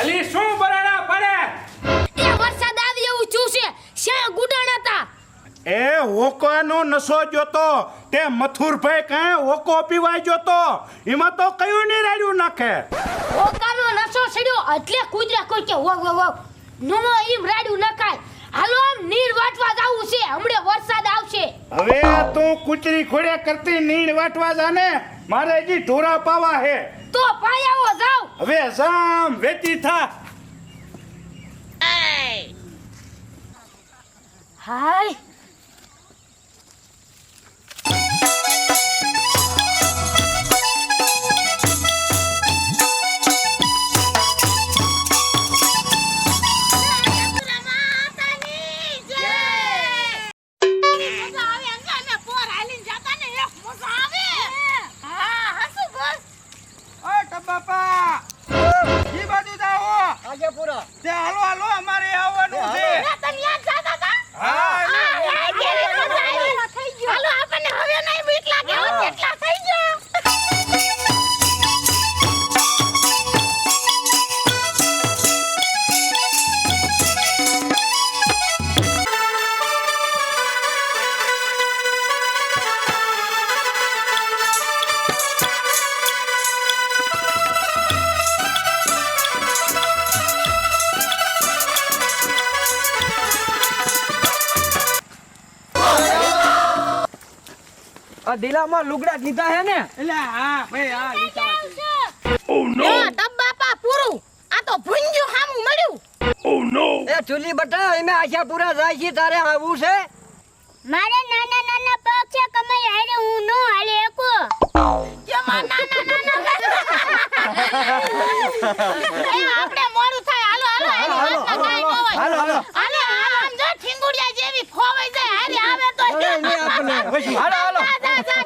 અલી શું બરાડા પડે? એ વરસાદ આવી એવું થયું છે. શ્યાં ગુડાણ હતા? એ હોકાનો નશો જોતો તે મથુરભાઈ કાંઈ હોકો પીવાય જોતો. એમાં તો કયું નહીં રાડ્યું નાખે? ઓકાનો નશો સડ્યો એટલે કુદરા કોઈ કે વો વો નો એમ રાડ્યું નખાય. હાલો આમ નીર વાટવા જાવું છે. હમણે વરસાદ આવશે. હવે તું કુચરી ખોડે કરતી નીર વાટવા જાને મારે હજી ઢોરા પાવા હે. તો પાયાવો જાવ હવે જામ વેતી થા. હાય. ટપ્પાપા ઈ બાજુ જાઓ. આજે પૂરા તે હાલો હાલો અમારે આવવાનું છે. હા આ દિલામાં લુગડા લીધા હે ને એટલે હા ભાઈ હા લીધા છે. એ ચુલી બટા એમે આશા પૂરા જાય છે તારે આવું છે મારે નાના નાના પગ છે કમાઈ હારે હું નો હાલે એકો આપણે મોડું થાય હાલો હાલો હાલો હાલો, હાલો, હાલો. હાલો આમ જો ઠીંગુડિયા જેવી હાલો હાલો હાલો હાલો હાલો અરે એને આપણે હાલો હાલો જા જા જા ધીરે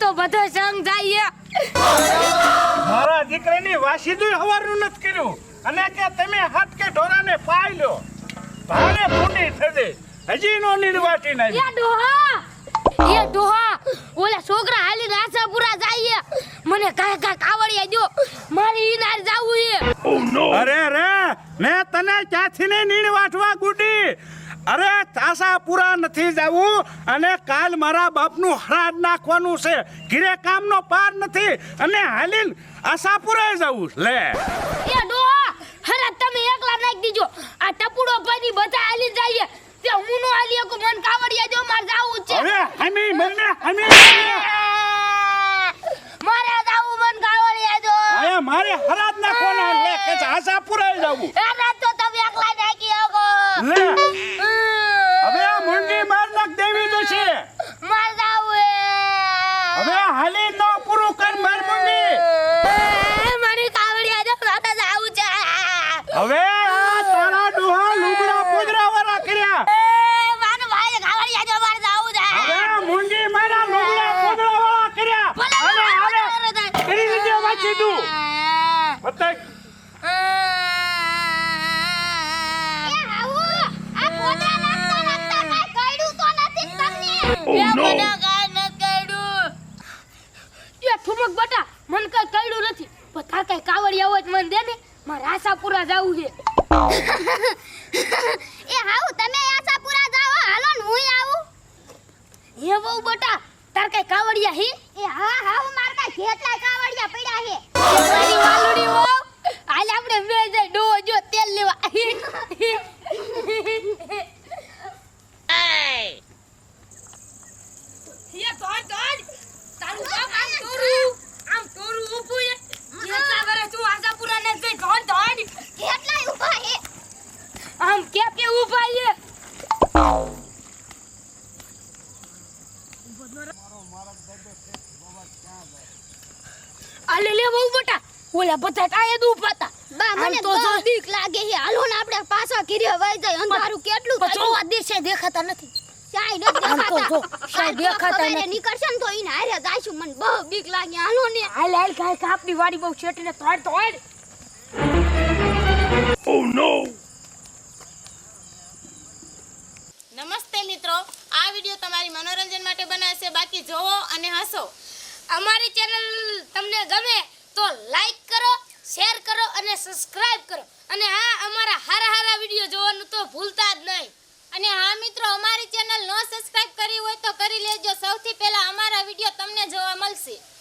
તો બધો સંગ જાય મારા દીકરાની વાસીદુય હવારનું નથી કર્યું. અને કે તમે હાથ કે ઢોરાને પાઈ લો. ભારે ફૂટી થશે હજી નો નીડવાટી એ નહીં ડોહા! એ ડોહા! ઓલા છોકરા હાલી રાસાપુરા જાય મને કાય કાય કાવડિયા જો મારી ઈનાર જાવું છે. અરે અરે! મેં તને ક્યાંથી ને નીડ વાટવા ગુડી અરે તાસાપુરા નથી જવું અને કાલ મારા બાપનું હરાજ નાખવાનું છે. ઘીરે કામનો પાર નથી અને હાલીન આશાપુરા જવું લે. એ ડોહા હરા તમે એકલા નાખી દીજો. આ ટપુડો ભાઈ બધા હાલી જાઈએ. તે હું નો હાલી કો મન કાવડિયા જો માર જાવું છે. અરે હમી મને હમી. મારે જાવું મન કાવડિયા જો અરે મારે હરાજ નાખવાના લે કે આશાપુરા જવું. હવે નો પૂરું કર માર મુંડી મારી કાવડી આજે માતા જાવું છે. હવે આ તારા ડોહા લુગડા પૂજરા વાળા કર્યા એ મારો ભાઈ કાવડી આજે માર જાવું છે. હવે મુંડી મારા લુગડા પૂજરા વાળા કર્યા ભલે હાલે. ભલે ભલે. કરી દીજે વાંચી તું પતંગ એ આવો. ઠુમક બટા મન કઈ કઈડું નથી. પણ તાર કઈ કાવડિયા હોય મન મને દે ને મારે આશાપુરા જાવું છે. એ હાઉ તમે આશાપુરા જાઓ હાલો ને હું આવું. હે બહુ બટા તાર કઈ કાવડિયા હી? એ હા હાઉ માર કા કેટલા કાવડિયા પડ્યા છે મારી વાલુડી વહુ હાલ આપણે બે જઈ ડો જો તેલ લેવા યે ધોડ ધોડ તારું બાપ આમ તોરું આમ તોરું ઊભું છે કેટલા વર્ષ તું આશાપુરા ને જઈ ધોડ ધોડ કેટલાય ઊભા છે આમ કે કે ઊભા છે આલે લે બહુ બટા. ઓલા બટાટા એ દુપાતા બા મને તો. બીક લાગે છે હાલો ને આપણે પાછા ઘીરે વઈ જાય અંધારું કેટલું જોવા દેશે દેખાતા નથી. ચાય જો, દેખાતા સાઈડ દેખાતા નથી. નીકળશે ને તો ઈને હારે જાશું મને બહુ બીક લાગે. હાલો ને. હાલ હાલ કાંઈ કાપની વાડી બહુ છેટીને તોડ તોડ. નમસ્તે મિત્રો. આ વીડિયો તમારી મનોરંજન માટે બનાવે છે બાકી જોવો અને હસો. અમારી ચેનલ તમને ગમે તો લાઈક કરો શેર કરો અને સબસ્ક્રાઇબ કરો. અને હા, અમારા હારા હારા વીડિયો જોવાનું તો ભૂલતા જ નહીં. અને હા, મિત્રો, અમારી ચેનલ નો સબસ્ક્રાઇબ કરી હોય તો કરી લેજો. સૌથી પહેલા અમારા વીડિયો